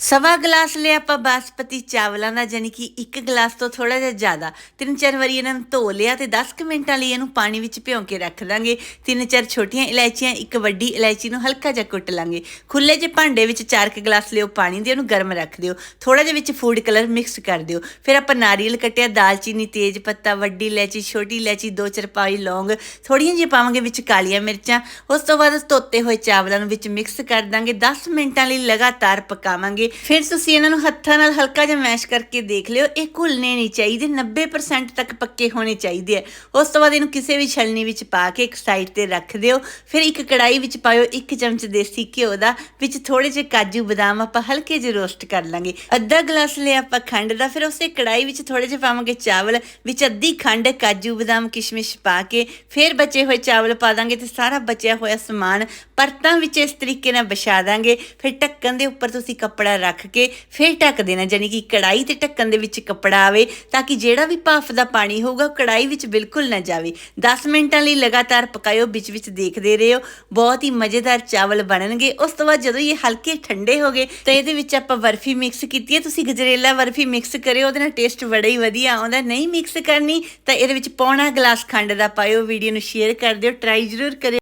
ਸਵਾ ਗਲਾਸ ਲਿਆ ਆਪਾਂ ਬਾਸਪਤੀ ਚਾਵਲਾਂ ਦਾ ਯਾਨੀ ਕਿ ਇੱਕ ਗਲਾਸ ਤੋਂ ਥੋੜਾ ਜਿਹਾ ਜ਼ਿਆਦਾ। ਤਿੰਨ ਚਾਰ ਵਾਰੀ ਇਹਨਾਂ ਨੂੰ ਧੋ ਲਿਆ ਤੇ 10 ਕੁ ਮਿੰਟਾਂ ਲਈ ਇਹਨੂੰ ਪਾਣੀ ਵਿੱਚ ਭਿਉਂ ਕੇ ਰੱਖ ਦਾਂਗੇ। ਤਿੰਨ ਚਾਰ ਛੋਟੀਆਂ ਇਲਾਇਚੀਆਂ, ਇੱਕ ਵੱਡੀ ਇਲਾਇਚੀ ਨੂੰ ਹਲਕਾ ਜਿਹਾ ਕੁੱਟ ਲਾਂਗੇ। ਖੁੱਲੇ ਜਿਹੇ ਭਾਂਡੇ ਵਿੱਚ ਚਾਰ ਕੁ ਗਲਾਸ ਲਿਓ ਪਾਣੀ ਦੇ, ਉਹਨੂੰ ਗਰਮ ਰੱਖ ਦਿਓ। ਥੋੜਾ ਜਿਹਾ ਵਿੱਚ ਫੂਡ ਕਲਰ ਮਿਕਸ ਕਰ ਦਿਓ। ਫਿਰ ਆਪਾਂ ਨਾਰੀਅਲ ਕੱਟਿਆ, ਦਾਲਚੀਨੀ, ਤੇਜ ਪੱਤਾ, ਵੱਡੀ ਇਲਾਇਚੀ, ਛੋਟੀ ਇਲਾਇਚੀ, ਦੋ ਚਰਪਾਈ, ਲੌਂਗ ਥੋੜੀਆਂ ਜਿਹੀਆਂ ਪਾਵਾਂਗੇ ਵਿੱਚ ਕਾਲੀਆਂ ਮਿਰਚਾਂ। ਉਸ ਤੋਂ ਬਾਅਦ ਧੋਤੇ ਹੋਏ ਚਾਵਲਾਂ ਨੂੰ ਵਿੱਚ ਮਿਕਸ ਕਰ ਦਾਂਗੇ। 10 ਮਿੰਟਾਂ ਲਈ ਲਗਾਤਾਰ ਪਕਾਵਾਂਗੇ। ਫਿਰ ਤੁਸੀਂ ਇਹਨਾਂ ਨੂੰ ਹੱਥਾਂ ਨਾਲ ਹਲਕਾ ਜਿਹਾ ਮੈਸ਼ ਕਰਕੇ ਦੇਖ ਲਿਓ, ਇਹ ਘੁਲਨੇ ਨਹੀਂ ਚਾਹੀਦੇ 90% ਤੱਕ ਪੱਕੇ ਹੋਣੇ ਚਾਹੀਦੇ ਆ। ਉਸ ਤੋਂ ਬਾਅਦ ਇਹਨੂੰ ਕਿਸੇ ਵੀ ਛਲਣੀ ਵਿੱਚ ਪਾ ਕੇ ਇੱਕ ਸਾਈਡ ਤੇ ਰੱਖ ਦਿਓ। ਫਿਰ ਇੱਕ ਕੜਾਈ ਵਿੱਚ ਪਾਇਓ, ਇੱਕ ਚਮਚ ਦੇਸੀ ਘਿਓ ਦਾ, ਵਿੱਚ ਥੋੜੇ ਜਿਹੇ ਕਾਜੂ ਬਦਾਮ ਆਪਾਂ ਹਲਕੇ ਜਿਹੇ ਰੋਸਟ ਕਰ ਲਾਂਗੇ। ਅੱਧਾ ਗਲਾਸ ਲਿਆ ਆਪਾਂ ਖੰਡ ਦਾ, ਫਿਰ ਉਸੇ ਕੜਾਈ ਵਿੱਚ ਥੋੜੇ ਜਿਹੇ ਪਾਵਾਂਗੇ ਚਾਵਲ, ਵਿੱਚ ਅੱਧੀ ਖੰਡ ਕਾਜੂ ਬਦਾਮ ਕਿਸ਼ਮਿਸ਼ ਪਾ ਕੇ, ਫਿਰ ਬਚੇ ਹੋਏ ਚਾਵਲ ਪਾ ਦਾਂਗੇ ਤੇ ਸਾਰਾ ਬਚਿਆ ਹੋਇਆ ਸਮਾਨ ਪਰਤਾਂ ਵਿੱਚ ਇਸ ਤਰੀਕੇ ਨਾਲ ਵਿਛਾ ਦਾਂਗੇ। ਫਿਰ ਢੱਕਣ ਦੇ ਉੱਪਰ ਤੁਸੀਂ ਕੱਪੜਾ ਰੱਖ ਕੇ ਫਿਰ ਢੱਕ ਦੇਣਾ ਯਾਨੀ ਕਿ ਕੜਾਈ ਤੇ ਢੱਕਣ ਦੇ ਵਿੱਚ ਕੱਪੜਾ ਆਵੇ ਤਾਂ ਕਿ ਜਿਹੜਾ ਵੀ ਭਾਫ ਦਾ ਪਾਣੀ ਹੋਊਗਾ ਉਹ ਕੜਾਈ ਵਿੱਚ ਬਿਲਕੁਲ ਨਾ ਜਾਵੇ। 10 ਮਿੰਟਾਂ ਲਈ ਲਗਾਤਾਰ ਪਕਾਇਓ, ਵਿੱਚ ਵਿੱਚ ਦੇਖਦੇ ਰਹੋ। ਬਹੁਤ ਹੀ ਮਜ਼ੇਦਾਰ ਚਾਵਲ ਬਣਨਗੇ। ਉਸ ਤੋਂ ਬਾਅਦ ਜਦੋਂ ਇਹ ਹਲਕੇ ਠੰਡੇ ਹੋ ਗਏ, ਤਾਂ ਇਹਦੇ ਵਿੱਚ ਆਪਾਂ ਬਰਫੀ ਮਿਕਸ ਕੀਤੀ ਹੈ। ਤੁਸੀਂ ਗਜਰੇਲਾ ਬਰਫੀ ਮਿਕਸ ਕਰਿਓ, ਉਹਦੇ ਨਾਲ ਟੇਸਟ ਬੜਾ ਹੀ ਵਧੀਆ ਆਉਂਦਾ। ਨਹੀਂ ਮਿਕਸ ਕਰਨੀ, ਤਾਂ ਇਹਦੇ ਵਿੱਚ ਪੌਣਾ ਗਲਾਸ ਖੰਡ ਦਾ ਪਾਇਓ। ਵੀਡੀਓ ਨੂੰ ਸ਼ੇਅਰ ਕਰ ਦਿਓ ਟਰਾਈ ਜ਼ਰੂਰ ਕਰਿਓ।